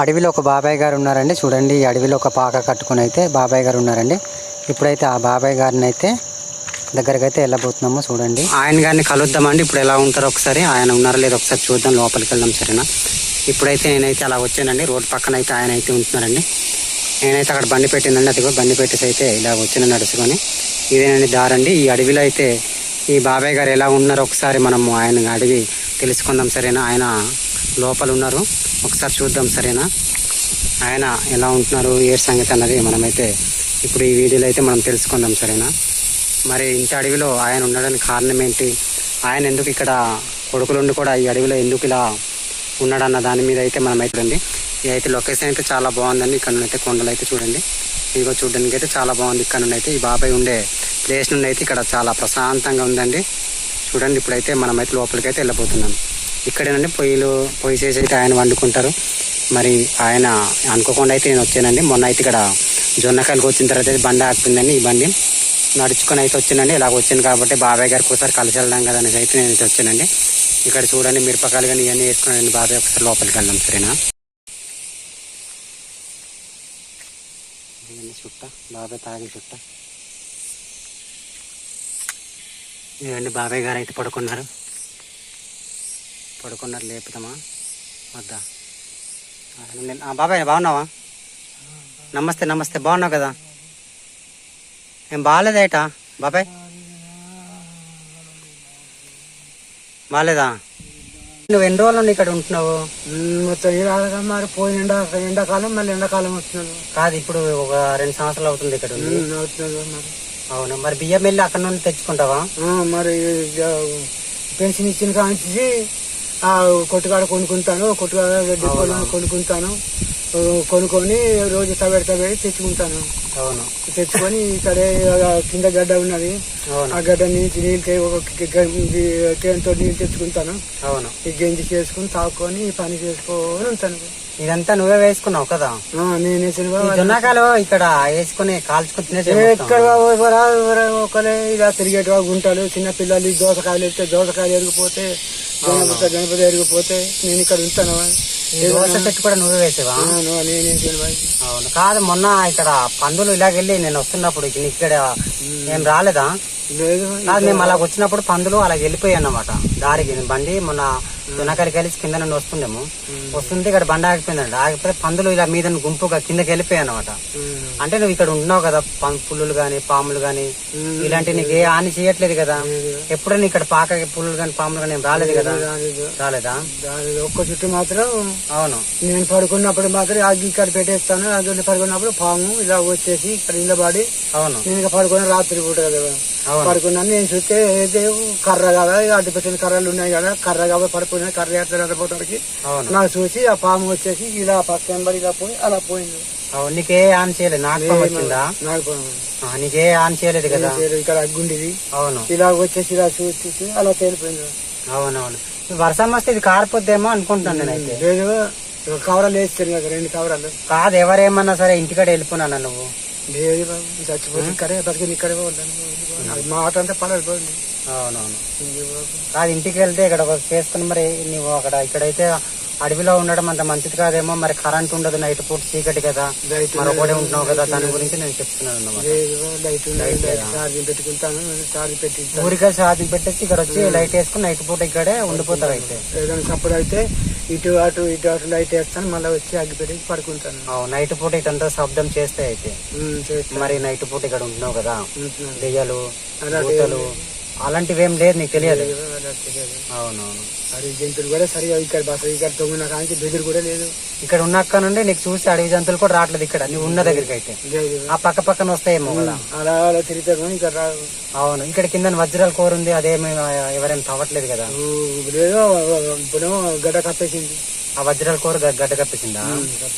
అడవిలో ఒక బాబాయ్ గారు ఉన్నారండి. చూడండి ఈ అడవిలో ఒక పాక కట్టుకొని అయితే బాబాయ్ గారు ఉన్నారండి. ఇప్పుడైతే ఆ బాబాయ్ గారిని అయితే దగ్గరకు అయితే వెళ్ళబోతున్నాము చూడండి. ఆయన గారిని కలుద్దామండి. ఇప్పుడు ఎలా ఉంటారో ఒకసారి. ఆయన ఉన్నారో లేదో ఒకసారి చూద్దాం లోపలికి వెళ్దాం సరేనా? ఇప్పుడైతే నేనైతే అలా వచ్చానండి. రోడ్ పక్కన అయితే ఆయన అయితే ఉంటున్నారండి. నేనైతే అక్కడ బండి పెట్టిందండి. అది కూడా బండి పెట్టేసి అయితే ఇలా వచ్చిన నడుచుకొని. ఇదేనండి దారండి. ఈ అడవిలో అయితే ఈ బాబాయ్ గారు ఎలా ఉన్నారో ఒకసారి మనము ఆయన అడిగి తెలుసుకుందాం సరేనా? ఆయన లోపల ఉన్నారు. ఒకసారి చూద్దాం సరేనా? ఆయన ఎలా ఉంటున్నారు ఏ సంగతి అన్నది మనమైతే ఇప్పుడు ఈ వీడియోలో అయితే మనం తెలుసుకుందాం సరేనా? మరి ఇంత అడవిలో ఆయన ఉండడానికి కారణం ఏంటి? ఆయన ఎందుకు ఇక్కడ కొడుకులుండి కూడా ఈ అడవిలో ఎందుకు ఇలా ఉన్నాడన్న దాని మీద అయితే మనం అయితే అయితే లొకేషన్ అయితే చాలా బాగుందండి. ఇక్కడ నుండి అయితే కొండలు అయితే చూడండి. ఇదిగో చూడడానికి అయితే చాలా బాగుంది. ఇక్కడ నుండి అయితే ఈ బాబాయ్ ఉండే ప్లేస్ నుండి అయితే ఇక్కడ చాలా ప్రశాంతంగా ఉందండి. చూడండి ఇప్పుడైతే మనమైతే లోపలికి అయితే వెళ్ళిపోతున్నాం ఇక్కడేనండి పొయ్యిలు పొయ్యి చేసి అయితే ఆయన వండుకుంటారు. మరి ఆయన అనుకోకుండా అయితే నేను వచ్చానండి. మొన్న అయితే ఇక్కడ జొన్నకాయలకు వచ్చిన తర్వాత అయితే బండి ఆగిపోయిందండి ఈ బండి. నడుచుకొని అయితే వచ్చానండి ఇలాగ వచ్చాను కాబట్టి బాబాయ్ గారికి ఒకసారి కలిసి వెళ్దాం కదా అనేసి అయితే నేను అయితే వచ్చానండి. ఇక్కడ చూడండి మిరపకాయలు కానీ ఇవన్నీ వేసుకున్నానండి బాబాయ్ ఒకసారి లోపలికి వెళ్దాం సరేనా? చుట్ట బాబాయ్ తాగి చుట్ట. ఇదండి బాబాయ్ గారు అయితే పడుకున్నారు. పడుకున్నారు లేపుతామా వద్దా బాబాయ్ బాగున్నావా నమస్తే నమస్తే బాగున్నావు కదా ఏం బాగాలేదేట బాబాయ్ బాగాలేదా నువ్వు ఎన్ని రోజులు ఇక్కడ ఉంటున్నావు మరి పోయిన ఎండా ఎండాకాలం మళ్ళీ ఎండాకాలం వస్తున్నారు కాదు ఇప్పుడు ఒక రెండు సంవత్సరాలు అవుతుంది ఇక్కడ అవును మరి బియ్యం వెళ్ళి అక్కడ నుండి తెచ్చుకుంటావా మరి పెన్షన్ ఇచ్చిన కాంచి కొట్టుకాడ కొనుక్కుంటాను కొట్టుకాడ డిపోలో కొనుక్కుంటాను. కొనుక్కొని రోజు తబెడి తబెడి తెచ్చుకుంటాను. అవును. తెచ్చుకొని ఇక్కడ కింద గడ్డ ఉన్నది. ఆ గడ్డ నుంచి నీళ్ళు ఒక కేంతో నీళ్ళు తెచ్చుకుంటాను. అవును. ఈ గంజి చేసుకుని తాక్కొని ఈ పని చేసుకొని ఉంటాను. ఇదంతా నువ్వే వేసుకున్నావు కదా? నేను వేసిన ఇక్కడ వేసుకుని కాల్చుకుని తినేసే ఎక్కడ ఒకరే ఇలా తిరిగేటివా గుంటలు చిన్న పిల్లలు దోసకాయలు ఎత్తే దోసకాయలు ఎరిగిపోతే గణపతి గణపతి ఎరిగిపోతే నేను ఇక్కడ ఉంటాను ఈ దోశ చెట్టు కూడా నువ్వే వేసేవా? ఆ, నువ్వు నేనేం చేయను అవును. కాదు మొన్న ఇక్కడ పందులు ఇలాగెళ్ళి నేను వస్తున్నప్పుడు ఇక ఇక్కడ ఏం రాలేదా? లేదు కాదు మేము అలా వచ్చినప్పుడు పందులు అలా వెళ్ళిపోయాయి అన్నమాట. దారికి బండి మొన్న దునకరికి కలిసి కింద నుండి వస్తుండేము. వస్తుంటే ఇక్కడ బండి ఆగిపోయిందండి ఆగిపోతే పందులు ఇలా మీద గుంపుగా కిందకి వెళ్ళిపోయాయి అన్నమాట. అంటే నువ్వు ఇక్కడ ఉంటున్నావు కదా పుల్లులు గాని పాములు గాని ఇలాంటి నీకు ఏ హాని చేయట్లేదు కదా. ఎప్పుడైనా ఇక్కడ పాక పుల్లులు గాని పాములు గాని రాలేదు కదా? రాలేదు. ఒక్క చుట్టూ మాత్రం అవును. నేను పడుకున్నప్పుడు మాత్రం అగ్గి ఇక్కడ పెట్టేస్తాను. అందులో పడుకున్నప్పుడు పాము ఇలా వచ్చేసి ఇక్కడ నిలబడి అవును. నేను పడుకున్న రాత్రి పూట కదా. పడుకున్నాను నేను చూస్తే ఏదో కర్ర కదా అడ్డు పెట్టిన కర్రలు ఉన్నాయి కదా కర్ర కాబట్టి పడుకున్నా కర్ర ఎట్లా నాకు చూసి ఆ పాము వచ్చేసి ఇలా పక్కన పడి ఇలా పోయి అలా పోయింది. అవును నీకే హాని చేయలేదు. నాకు వచ్చిందా? నాకు పాము. ఆ, నీకే హాని చేయలేదు కదా? ఇక్కడ అగ్గుండిది. అవును. ఇలా వచ్చేసి ఇలా చూసి అలా తేలిపోయింది. అవునవును. వర్షం వస్తే ఇది కారిపోద్దేమో అనుకుంటాను నేనైతే. లేదు కవరాలు వేస్తారు కదా రెండు కవరాలు. కాదు ఎవరేమన్నా సరే ఇంటికాడ వెళ్ళిపోయినా నువ్వు? లేదు బాబు చచ్చిపోతే ఇక్కడే బతికింది ఇక్కడే పోతాను అది మాట అంతా పడదు అవునవును. కాదు ఇంటికి వెళ్తే ఇక్కడ చేసుకుని మరి నువ్వు అక్కడ ఇక్కడైతే అడవిలో ఉండడం అంత మంచిది కాదేమో మరి కరెంట్ ఉండదు నైట్ పూట చీకటి కదా. లైట్ మరి ఒకటే ఉంటున్నావు కదా దాని గురించి నేను చెప్తున్నాను ఊరికే ఛార్జింగ్ పెట్టేసి ఇక్కడ వచ్చి లైట్ వేసుకుని నైట్ పూట ఇక్కడే ఉండిపోతావు అయితే. ఏదైనా సప్పుడు అయితే ఇటు అటు ఇటు అటు లైట్ వేస్తాను మళ్ళీ వచ్చి అగ్గి పెట్టి పడుకుంటాను నైట్ పూట ఇదంతా శబ్దం చేస్తే అయితే. మరి నైట్ పూట ఇక్కడ ఉంటున్నావు కదా. దెయ్యాలు అలాంటి భూతాలు అలాంటివి ఏం లేదు నీకు తెలియదు. అవునవును. అది జంతువులు కూడా సరిగా ఇక్కడ బస ఇక్కడ తొమ్మిది కాంచి బెదిరి కూడా లేదు. ఇక్కడ ఉన్నక్క నుండి నీకు చూసి అడవి జంతువులు కూడా రావట్లేదు ఇక్కడ నువ్వు ఉన్న దగ్గరికి అయితే ఆ పక్క పక్కన వస్తాయేమో అలా అలా తిరుగుతారు కానీ ఇక్కడ రాదు అవును ఇక్కడ కింద వజ్రాల కూర ఉంది అదేమి ఎవరైనా తవ్వట్లేదు కదా. లేదు గడ్డ కప్పేసింది. ఆ వజ్రాల కూర గడ్డ కప్పేసిందా?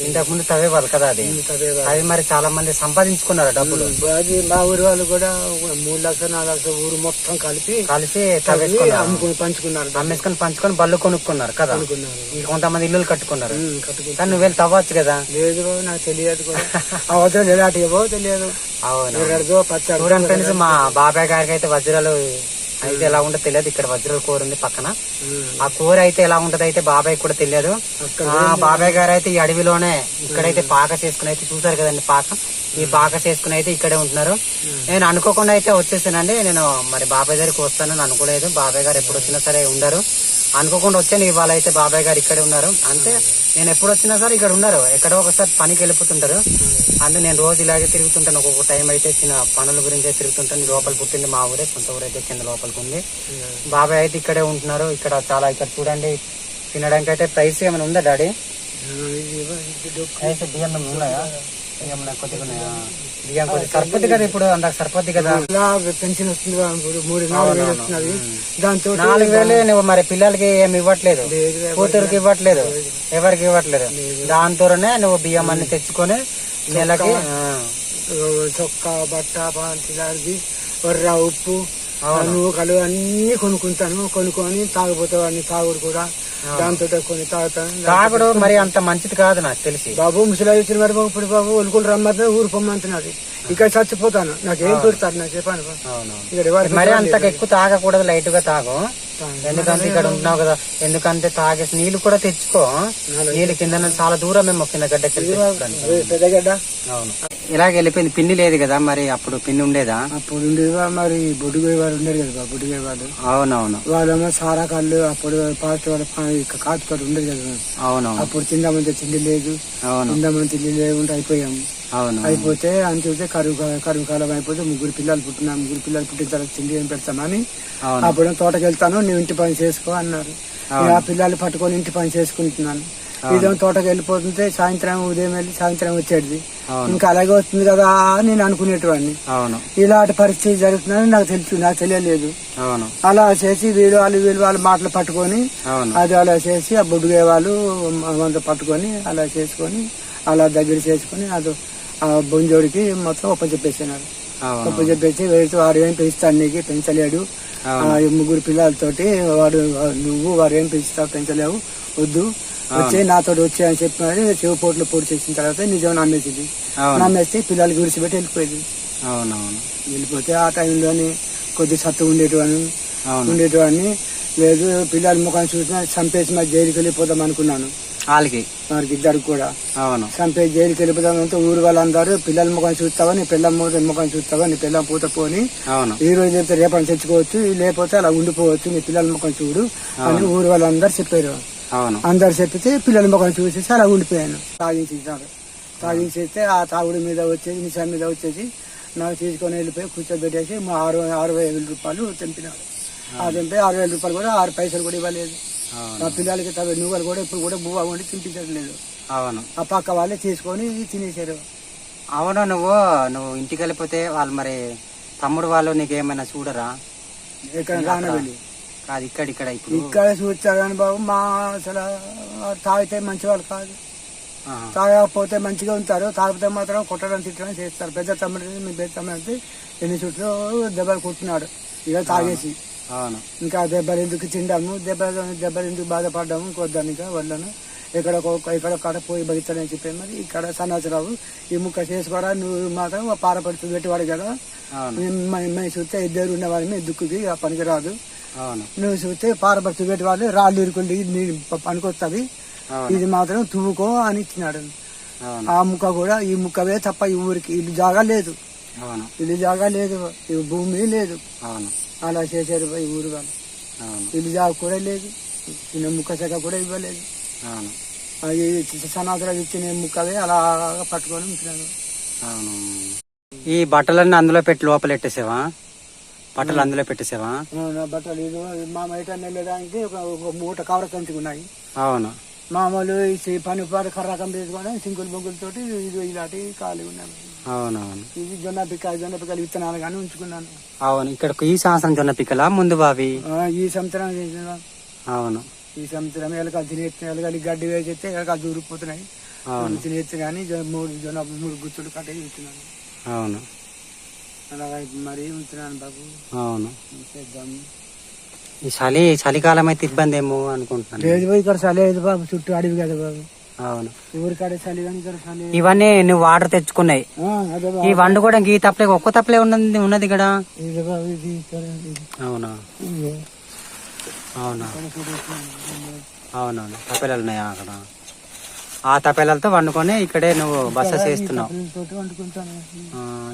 ఇంతకు ముందు తవ్వేవాళ్ళు కదా అది? అదే మరి చాలా మంది సంపాదించుకున్నారు డబ్బులు? అది మా ఊరి వాళ్ళు కూడా మూడు లక్షలు నాలుగు లక్షలు ఊరు మొత్తం కలిపి కలిసి తవ్వేసుకున్నారు. అమ్ముకుని పంచుకున్నారు. అమ్మేసుకొని పంచుకొని బళ్ళు కొనుక్కున్నారు కదా? కొంతమంది ఇల్లులు కట్టుకున్నారు. కానీ నువ్వు వెళ్ళి తవ్వచ్చు కదా? లేదు నాకు తెలియదు కూడా. ఆ వజ్రాలు ఎలాంటి ఏవో తెలియదు. అవును? ఎర్రదో పచ్చ చూడండి ఫ్రెండ్స్ మా బాబాయ్ గారికి అయితే వజ్రాలు అయితే ఎలా ఉంటుందో తెలియదు. ఇక్కడ వజ్రాల కూర ఉంది పక్కన. ఆ కూర అయితే ఎలా ఉంటది అయితే బాబాయ్ కూడా తెలియదు. ఆ బాబాయ్ గారు అయితే ఈ అడవిలోనే ఇక్కడైతే పాక చేసుకుని అయితే చూసారు కదండి పాక. ఈ పాక చేసుకుని అయితే ఇక్కడే ఉంటున్నారు. నేను అనుకోకుండా అయితే వచ్చేసానండి. నేను మరి బాబాయ్ దగ్గరికి వస్తానని అనుకోలేదు. బాబాయ్ గారు ఎప్పుడు వచ్చినా సరే ఉండరు. అనుకోకుండా వచ్చాను ఇవాళ అయితే బాబాయ్ గారు ఇక్కడే ఉన్నారు. అంటే నేను ఎప్పుడు వచ్చినా సరే ఇక్కడ ఉన్నారు. ఎక్కడో ఒకసారి పనికి వెళ్ళిపోతుంటారు. అందుకు నేను రోజు ఇలాగే తిరుగుతుంటాను. ఒక్కొక్క టైం అయితే చిన్న పనుల గురించి తిరుగుతుంటాను. లోపల పుట్టింది మా ఊరే సొంత ఊరు అయితే కింద లోపలికి ఉంది. బాబాయ్ అయితే ఇక్కడే ఉంటున్నారు. ఇక్కడ చాలా ఇక్కడ చూడండి. తినడానికి అయితే ప్రైస్ ఏమైనా ఉందా డాడీ? బియ్యం ఉన్నాయా? సరిపోద్ది కదా ఇప్పుడు? అందాక సరిపోద్ది కదా? పెన్షన్ వస్తుంది మూడు నాలుగు వస్తున్నది. దాంతో నాలుగు వేలు నువ్వు మరి పిల్లలకి ఏమి ఇవ్వట్లేదు. కూతురికి ఇవ్వట్లేదు. ఎవరికి ఇవ్వట్లేదు. దాంతోనే నువ్వు బియ్యం అన్ని తెచ్చుకొని నెలకి చొక్కా బట్ట పాంటిలాంటి వర్ర ఉప్పు నూకలు అన్ని కొనుక్కుంటాను. కొనుక్కొని తాగిపోతే వాడిని తాగుడు కూడా. దాంతో కొన్ని తాగుతాను తాగుడు మరి అంత మంచిది కాదు నాకు తెలిసి. బాబు ముసలి వచ్చిన మరి బాబు ఇప్పుడు బాబు ఒలుకులు రమ్మంటే ఊరు పొమ్మంటున్నది ఇక్కడ చచ్చిపోతాను. నాకేం పెడతారు నాకు చెప్పాను ఇక్కడ మరి అంత ఎక్కువ తాగకూడదు లైట్గా తాగు. ఎందుకంటే ఇక్కడ ఉంటున్నావు కదా. ఎందుకంటే తాగేసి నీళ్ళు కూడా తెచ్చుకో. నీళ్ళు కింద చాలా దూరం మేము కింద వెళ్ళి అవును. ఇలాగ వెళ్ళిపోయింది. పిన్ని లేదు కదా మరి అప్పుడు పిన్ని ఉండేదా? అప్పుడు ఉండేవా మరి బొడ్డుగోయి వారు ఉండరు కదా బొడ్డుగోయి వాళ్ళు అవునవును. వాళ్ళేమో సారా కళ్ళు అప్పుడు పాస్ట్ వాళ్ళ కాటుకాడు ఉండదు కదా. అవునవును. అప్పుడు తిందామంటే తిండి లేదు. అవును. తిండి లేకుంటే అయిపోయాము. అయిపోతే అంతే కరువు కా- కరువు కాలం అయిపోతే ముగ్గురు పిల్లలు పుట్టినా ముగ్గురు పిల్లలు పుట్టిన తర్వాత తిండి ఏం పెడతామని అప్పుడు తోటకి వెళ్తాను నువ్వు ఇంటి పని చేసుకో అన్నారు. ఆ పిల్లలు పట్టుకొని ఇంటి పని చేసుకుంటున్నాను. ఇదేమో తోటకి వెళ్ళిపోతుంటే సాయంత్రం ఉదయం వెళ్ళి సాయంత్రం వచ్చేది. ఇంకా అలాగే వస్తుంది కదా అని నేను అనుకునేటివాడిని. ఇలాంటి పరిస్థితి జరుగుతుందని నాకు తెలుసు నాకు తెలియలేదు. అలా చేసి వీళ్ళు వాళ్ళు వీళ్ళు వాళ్ళ మాటలు పట్టుకొని అది అలా చేసి ఆ బుడ్డుగే వాళ్ళు పట్టుకొని అలా చేసుకొని అలా దగ్గర చేసుకొని అది ఆ బొంజోడికి మొత్తం ఒప్పచెప్పేసినారు అవును. ఒప్పచెప్పేసి వెళ్తూ వాడు ఏం పెంచుతాడు నీకు పెంచలేడు. ముగ్గురు పిల్లలతోటి వాడు నువ్వు వాడు ఏం పెంచుతావు పెంచలేవు వద్దు. వచ్చే నాతో వచ్చే అని చెప్పినది చెవు పోట్లు పొడి చేసిన తర్వాత నిజం నమ్మేసింది. నమ్మేస్తే పిల్లలకి విడిచిపెట్టి వెళ్ళిపోయింది. అవునవును. వెళ్ళిపోతే ఆ టైంలోని కొద్ది సత్తు ఉండేటివాడిని ఉండేటివాడిని. లేదు పిల్లల ముఖం చూసినా చంపేసి మరి జైలుకి వెళ్ళిపోదాం అనుకున్నాను. వాళ్ళకి వారికి ఇద్దరు కూడా. అవును. చంపేసి జైలుకి వెళ్ళిపోదాం అంటే ఊరు వాళ్ళందరూ పిల్లల ముఖం చూస్తావా నీ పిల్లల ముఖం ముఖం చూస్తావా నీ పిల్లల పూత పోని అవును. ఈ రోజు చెప్తే రేపని తెచ్చుకోవచ్చు లేకపోతే అలా ఉండిపోవచ్చు నీ పిల్లల ముఖం చూడు అని ఊరు వాళ్ళందరూ చెప్పారు. అవును. అందరు చెప్పితే పిల్లల ముఖం చూసేసి అలా ఉండిపోయాను. తాగించేసారు తాగించేస్తే ఆ తాగుడు మీద వచ్చేసి నిశా మీద వచ్చేసి నాకు తీసుకొని వెళ్ళిపోయి కూర్చోబెట్టేసి మా ఆరు అరవై వేల రూపాయలు తెంపినాడు ఆ తెంపి ఆరు వేల రూపాయలు కూడా ఆరు పైసలు కూడా ఇవ్వలేదు. మా పిల్లలకి నువ్వులు కూడా ఇప్పుడు కూడా బువ్వ వండి తినిపించట్లేదు. అవును. ఆ పక్క వాళ్ళే తీసుకొని తినేసారు అవును నువ్వు నువ్వు ఇంటికి వెళ్ళిపోతే వాళ్ళు మరి తమ్ముడు వాళ్ళు నీకేమైనా చూడరా? ఇక్కడ రానవెళ్ళి. కాదు ఇక్కడ ఇక్కడ ఇప్పుడు. ఇక్కడ చూస్తారు కానీ బాబు మా అసలు తాగితే మంచి వాళ్ళు కాదు. తాగకపోతే మంచిగా ఉంటారు తాగితే మాత్రం కొట్టడం తిట్టడం చేస్తారు. పెద్ద తమ్ముడు మీ పెద్ద తమ్ముడు అంటే ఎన్ని చుట్టూ దెబ్బలు కొట్టినాడు. ఇక తాగేసి. అవును. ఇంకా దెబ్బలు ఎందుకు తిండాము దెబ్బలు దెబ్బలు ఎందుకు బాధపడ్డాము? ఇంకొద్దాను ఇంకా వాళ్ళను ఎక్కడ ఇక్కడ కాడ పోయి బతికాడని చెప్పాను. మరి ఇక్కడ సన్నాసరావు ఈ ముక్క చేసుకోరా? నువ్వు మాత్రం పారపడుతూ పెట్టేవాడు కదా. మేము చూస్తే ఇద్దరు ఉన్నవాళ్ళు మేము దుక్కుకి ఆ పనికి రాదు. నువ్వు చూస్తే పారపడుతూ పెట్టేవాళ్ళు రాళ్ళు ఇరుకుండి నీ పనికొస్తుంది ఇది మాత్రం తువ్వుకో అని ఇచ్చినాడు. ఆ ముక్క కూడా ఈ ముక్కవే తప్ప ఈ ఊరికి ఇల్లు జాగా లేదు. ఇల్లు జాగా లేదు. ఈ భూమి లేదు. అవును. అలా చేశారు ఈ ఊరు వాళ్ళు. ఇల్లు జాగా కూడా లేదు చిన్న ముక్క చెక్క కూడా ఇవ్వలేదు. అవును. అది సనాతనాలు ఇచ్చిన ముక్కవే అలా పట్టుకొని ఉంటున్నాను అవును. ఈ బట్టలన్నీ అందులో పెట్టి లోపల పెట్టేసావా బట్టలు అందులో పెట్టేసావా? బట్టలు ఇది మా బయట వెళ్ళడానికి ఒక మూట కవర కంచుకు ఉన్నాయి. అవును. మామూలు పని పాటు కర్రకం తీసుకొని సింకులు బొంగులతోటి ఇది ఇలాంటి ఖాళీ ఉన్నాను అవునవును. ఇది జొన్న పిక్క జొన్న పిక్కలు విత్తనాలు కానీ ఉంచుకున్నాను. అవును ఇక్కడ ఈ సంవత్సరం జొన్న పిక్కలా? ముందు బావి? ఈ సంవత్సరం అవును. ఈ సంవత్సరం ఎలకలు తినేస్తే ఎలకలు గడ్డి వేసేస్తే ఎలకలు దూరిపోతున్నాయి. అవును. తినేస్తే కానీ మూడు జొన్న మూడు గుత్తులు కట్టి ఉంచున్నాను అవును. అలాగా మరీ ఉంచున్నాను బాబు. అవును. చేద్దాం. ఈ చలి చలికాలం అయితే ఇబ్బంది ఏమో అనుకుంటున్నాను. లేదు ఇక్కడ చలేదు బాబు చుట్టూ అడవి కదా బాబు. అవును. ఇవన్నీ నువ్వు వాటర్ తెచ్చుకున్నాయి. ఈ వండు కూడా ఈ తప్పలే ఒక్క తప్పలే ఉన్నది ఉన్నది ఇక్కడ. అవునా. అవునా? అవునవును. తప్పేలాలు ఉన్నాయా అక్కడ? ఆ తప్పేలాలతో వండుకొని ఇక్కడే నువ్వు బస చేస్తున్నావు.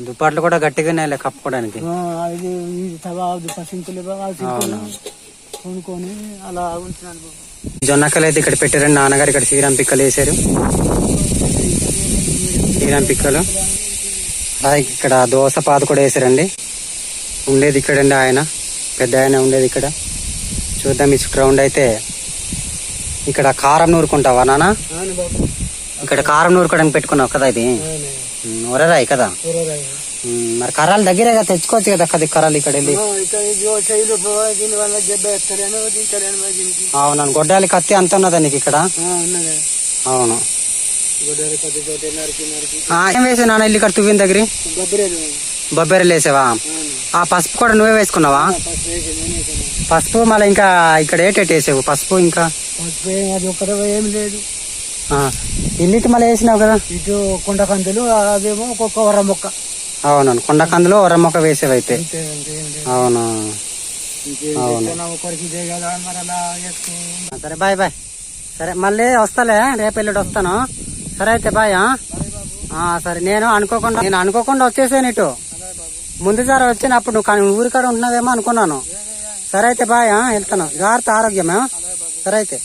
దుప్పట్లు కూడా గట్టిగానే కప్పుకోవడానికి. కొనుక్కొని అలా ఉంటున్నాను బాబు. జొన్నక్కలు అయితే ఇక్కడ పెట్టారండి. నాన్నగారు ఇక్కడ శ్రీరామ్ పిక్కలు వేసారు శ్రీరామ్ పిక్కలు. అలాగే ఇక్కడ దోశ పాత కూడా వేసారండి ఉండేది ఇక్కడండి ఆయన. పెద్ద ఆయన ఉండేది ఇక్కడ. చూద్దాం ఈ గ్రౌండ్ అయితే ఇక్కడ కారం నూరుకుంటావా నాన్న? ఇక్కడ కారం నూరుకోవడానికి పెట్టుకున్నావు కదా ఇది? ఒరరాయి కదా? మరి కర్రాలు దగ్గరేగా తెచ్చుకోవచ్చు కదా కది కర్రాలు ఇక్కడ వెళ్ళి. ఆ, ఇక్కడ ఇది ఓ శైలు పో- దీని వల్ల దెబ్బ ఎక్కలేను దించలేను మరి దీనికి. అవును గొడ్డాలి కత్తి అంత ఉన్నదా నీకు ఇక్కడ? అవును. ఏం వేసావు నాన్న ఇల్లు ఇక్కడ తువ్విన దగ్గర? బొబ్బెరలు. వేసావా. ఆ పసుపు కూడా నువ్వే వేసుకున్నావా? పసుపు మళ్ళీ ఇంకా ఇక్కడ ఏటేటి వేసావు? పసుపు ఇంకా? ఏ- లేదు. ఆ, ఇల్లుకి మళ్ళీ వేసినావు కదా? ఇటు కొండ కందులు అదేమో ఒక్కొక్క వర మొక్క. అవునవును. కొండ కందులో ఒర్ర మొక్క వేసేవి అయితే. అవును? ఆ, సరే బాయ్ బాయ్. సరే మళ్ళీ వస్తాలే రేపు ఎల్లుండి వస్తాను. సరే అయితే బాయ్ సరే నేను అనుకోకుండా నేను అనుకోకుండా వచ్చేసాను ఇటు. ముందుసారి వచ్చినప్పుడు నువ్వు కానీ ఊరికాడ ఉంటున్నావేమో అనుకున్నాను. సరే అయితే బాయ్? వెళ్తాను. జాగ్రత్త ఆరోగ్యమే సరే అయితే.